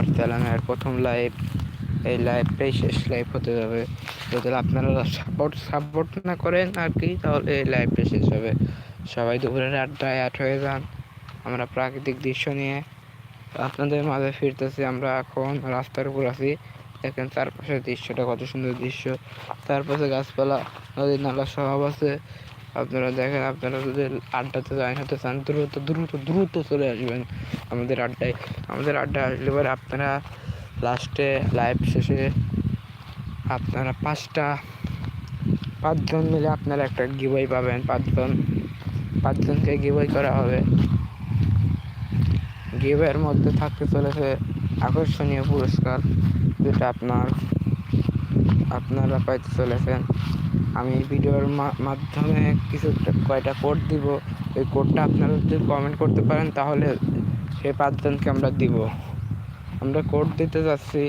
আমার চ্যানেলের প্রথম লাইভ এই লাইভটাই শেষ লাইভ হতে যাবে। যদি আপনারা সাপোর্ট সাপোর্ট না করেন আর কি, তাহলে এই লাইভটা শেষ হবে। সবাই দুপুরের আড্ডায় অ্যাড হয়ে যান। আমরা প্রাকৃতিক দৃশ্য নিয়ে আপনাদের মাঝে ফিরতেছি। আমরা এখন রাস্তার উপর আছি। দেখেন চারপাশের দৃশ্যটা কত সুন্দর দৃশ্য। চারপাশে গাছপালা নদী নালা সব আছে। আপনারা দেখেন, আপনারা যদি আড্ডাতে জয়েন হতে চান দ্রুত দ্রুত দ্রুত চলে আসবেন আমাদের আড্ডায়। আমাদের আড্ডা আসলে পরে আপনারা লাস্টে লাইভ শেষে আপনারা পাঁচটা, পাঁচজন মিলে আপনারা একটা গিবই পাবেন। পাঁচজন, পাঁচজনকে গিবই করা হবে। গিবের মধ্যে থাকতে চলেছে আকর্ষণীয় পুরস্কার, যেটা আপনার, আপনারা পাইতে চলেছেন। আমি ভিডিওর মাধ্যমে কিছু কয়টা কোড দিব, এই কোডটা আপনারা যদি কমেন্ট করতে পারেন, তাহলে সেই পাঁচজনকে আমরা দিব। আমরা কোড দিতে যাচ্ছি,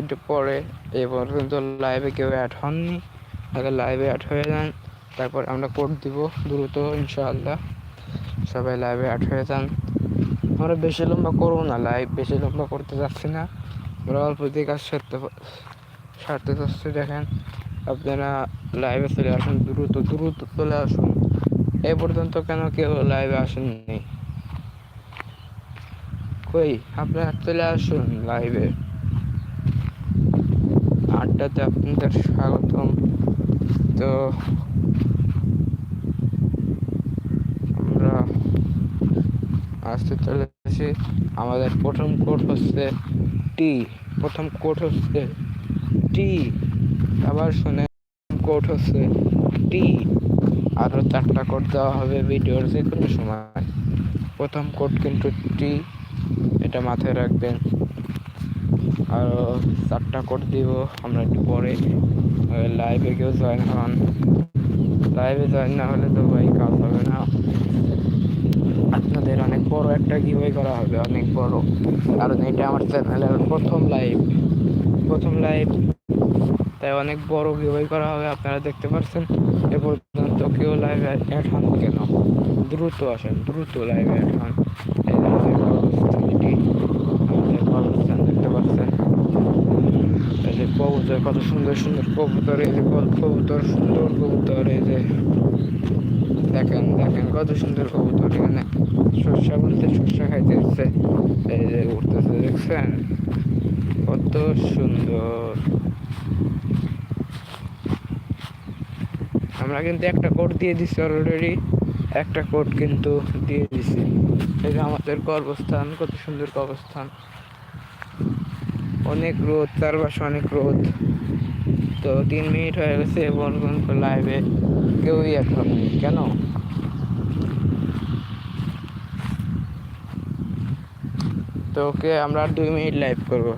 একটু পরে, এ পর্যন্ত লাইভে কেউ অ্যাড হননি আগে লাইভে অ্যাড হয়ে যান, তারপর আমরা কোড দিব দ্রুত, ইনশাআল্লাহ। সবাই লাইভে অ্যাড হয়ে যান। আমরা বেশি লম্বা করব না লাইভ বেশি লম্বা করতে যাচ্ছি না। আমরা অল্প দিয়ে কাজ সারতে সারতে যাচ্ছি, দেখেন। আপনারা লাইভে চলে আসুন, দ্রুত দ্রুত চলে আসুন। এ পর্যন্ত কেন কেউ লাইভে আসেননি? কই, আপনারা চলে আসুন লাইভে আড্ডাতে আপনাদের স্বাগতম। তো আমরা আসতে চলেছি আমাদের প্রথম কোড হচ্ছে টি প্রথম কোড হচ্ছে টি আবার শুনে কোড হচ্ছে টি। আরও চারটা কোড দেওয়া হবে ভিডিওর যে কোনো সময়। প্রথম কোড কিন্তু টি, এটা মাথায় রাখবেন। আরও চারটা কোড দিব, আমরা একটু পরে লাইভে কেউ জয়েন হন। লাইভে জয়েন না হলে তো ভাই কাজ হবে না। আপনাদের অনেক বড় একটা গিভওয়ে করা হবে, অনেক বড়। কারণ এটা আমার চ্যানেলের প্রথম লাইভ প্রথম লাইভ তাই অনেক বড় গিভওয়ে করা হবে, আপনারা দেখতে পাচ্ছেন এ পর্যন্ত কেউ লাইভে অ্যাড হন কেন? দ্রুত আসেন, দ্রুত লাইভে অ্যাড হন। এই আমাদের দেখতে পাচ্ছেন। এই যে কবুতর, কত সুন্দর সুন্দর কবুতর, এই যে কবুতর, সুন্দর কবুতর, এই যে দেখেন দেখেন কত সুন্দর কবুতর। এখানে শস্যা বলতে শস্যা খাইতে হচ্ছে। এই যে উঠতেছে দেখছেন? কত সুন্দর। আমরা কিন্তু একটা কোড দিয়ে দিচ্ছি অলরেডি একটা কোড কিন্তু দিয়ে দিছি। এই যে আমাদের কর্মস্থান কত সুন্দর কর্মস্থান অনেক রোদ, চারপাশে অনেক রোদ। তো তিন মিনিট হয়ে গেছে এবং লাইভে কেউই এখন কেন? তো ওকে আমরা দুই মিনিট লাইভ করব।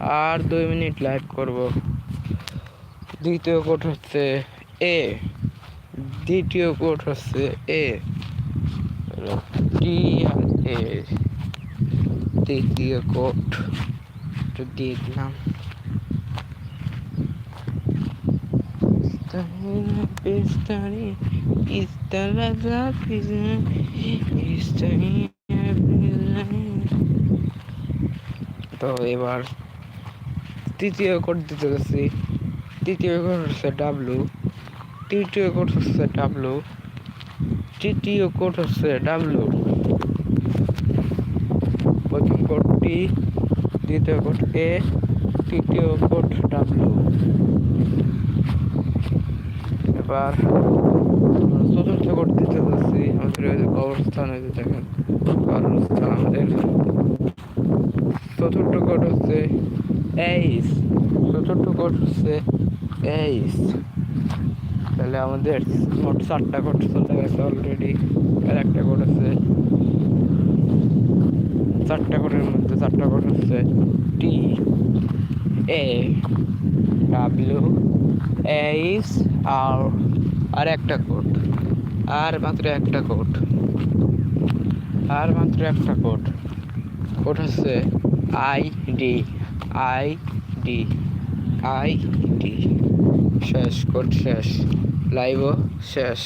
আর দুই মিনিট লাইভ করব। দ্বিতীয় কোড হচ্ছে এ দ্বিতীয় কোড হচ্ছে এ টি আর এ তৃতীয় কোড দিয়ে দিলাম তো এবার তৃতীয় কোড দিতে যাচ্ছি। তৃতীয় কোড হচ্ছে ডাব্লু তৃতীয় কোড হচ্ছে ডাব্লু তৃতীয় কোড হচ্ছে ডাব্লু প্রথম কোডটি দ্বিতীয় কোড এ তৃতীয় কোড ডাব্লু এবার চতুর্থ কোড দিতে যাচ্ছি। আমাদের ওই যে দেখেন, কবরস্থান আমাদের চতুর্থ কোড হচ্ছে এইস চতুর্থ কোড হচ্ছে এইস তাহলে আমাদের মোট চারটা কোড চলে গেছে অলরেডি আর একটা কোড হচ্ছে চারটা কোডের মধ্যে চারটা কোড হচ্ছে টি এ ডাব্লিউ এইস আর আর একটা কোড আর মাত্র একটা কোড আর মাত্র একটা কোড কোড হচ্ছে I D I D I D. শেষ কোড শেষ লাইভও শেষ।